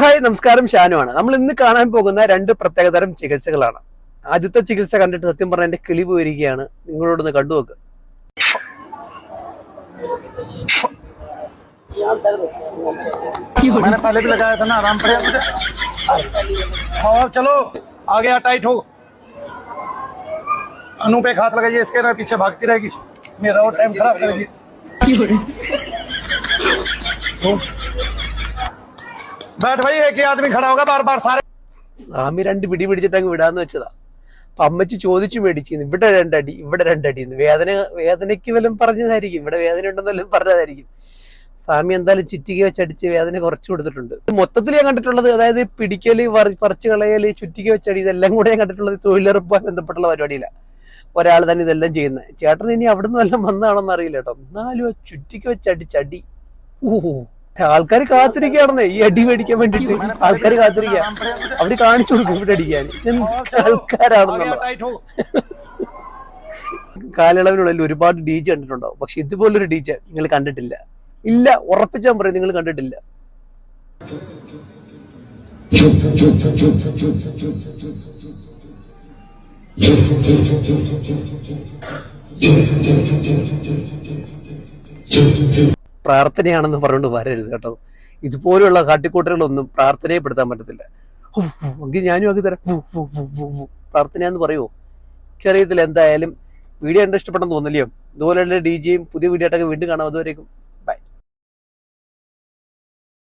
Hi നമസ്കാരം ഷാനുവാണ് നമ്മൾ ഇന്ന് കാണാൻ പോകുന്ന രണ്ട് പ്രത്യേകതരം ചികിത്സകളാണ് ആദ്യത്തെ ചികിത്സ കണ്ടിട്ട് സത്യം പറഞ്ഞ എന്റെ കിളി പോയിരിക്കുകയാണ് നിങ്ങളോടൊന്ന് കണ്ടു നോക്ക് मैंने पहले भी लगाया था ना आराम पड़े मुझे हाँ अब चलो आ गया टाइट हो अनु पे एक हाथ लगाइए इसके ना पीछे भागती रहेगी मेरा और टाइम खराब करेगी हो। बैठ भाई एक ही आदमी खड़ा होगा बार बार सारे സ്വാമി രണ്ട് പിടി പിടിച്ചിട്ട് അങ്ങ് വിടാന്ന് വെച്ചതാ അപ്പൊ അമ്മച്ചി ചോദിച്ചു മേടിച്ചിരുന്നു ഇവിടെ രണ്ടടി ഇവിടെ രണ്ടടി എന്ന് വേദന വേദനയ്ക്ക് വല്ലതും പറഞ്ഞതായിരിക്കും ഇവിടെ വേദന ഉണ്ടെന്നെല്ലാം പറഞ്ഞതായിരിക്കും സ്വാമി എന്തായാലും ചുറ്റിക വെച്ചടിച്ച് വേദന കുറച്ചു കൊടുത്തിട്ടുണ്ട് മൊത്തത്തിൽ ഞാൻ കണ്ടിട്ടുള്ളത് അതായത് പിടിക്കല് വറി- പറിച്ച് കളയല് ചുറ്റിക വെച്ചടി ഇതെല്ലാം കൂടെ ഞാൻ കണ്ടിട്ടുള്ളത് തൊഴിലുറപ്പുമായി ബന്ധപ്പെട്ടുള്ള പരിപാടിയില്ല ഒരാൾ തന്നെ ഇതെല്ലാം ചെയ്യുന്നത് ചേട്ടൻ ഇനി അവിടുന്ന് വല്ലതും വന്നതാണെന്ന് അറിയില്ല കേട്ടോ എന്നാലും ആ ചുറ്റിക വെച്ചടിച്ചടി ഊഹോ ആൾക്കാർ കാത്തിരിക്കണേ ഈ അടി മേടിക്കാൻ വേണ്ടിട്ട് ആൾക്കാർ കാത്തിരിക്ക അവർ കാണിച്ചു കൊടുക്കും ഇവിടെ അടിക്കാൻ. ആൾക്കാരാണെന്നുള്ള. കാലയളവിനുള്ളിൽ ഒരുപാട് ഡി ജെ കണ്ടിട്ടുണ്ടാവും. പക്ഷെ ഇതുപോലൊരു ഡി ജെ നിങ്ങൾ കണ്ടിട്ടില്ല. ഇല്ല ഉറപ്പിച്ചാൽ പറയും നിങ്ങൾ കണ്ടിട്ടില്ല. പ്രാർത്ഥനയാണെന്ന് പറഞ്ഞുകൊണ്ട് വരരുത് കേട്ടോ. ഇതുപോലെയുള്ള കാട്ടിക്കൂട്ടലുകളൊന്നും പ്രാർത്ഥനയെ പെടുത്താൻ പറ്റത്തില്ല എങ്കിൽ ഞാനും ആക്കി തരാം. പ്രാർത്ഥനയാന്ന് പറയുമോ എനിക്കറിയത്തില്ല എന്തായാലും. വീഡിയോ എന്റെ ഇഷ്ടപ്പെട്ടെന്ന് തോന്നില്ലയോ ഇതുപോലെയുള്ള ഡി ജെയും പുതിയ വീഡിയോ ആയിട്ടൊക്കെ വീണ്ടും കാണാം. അതുവരേക്കും.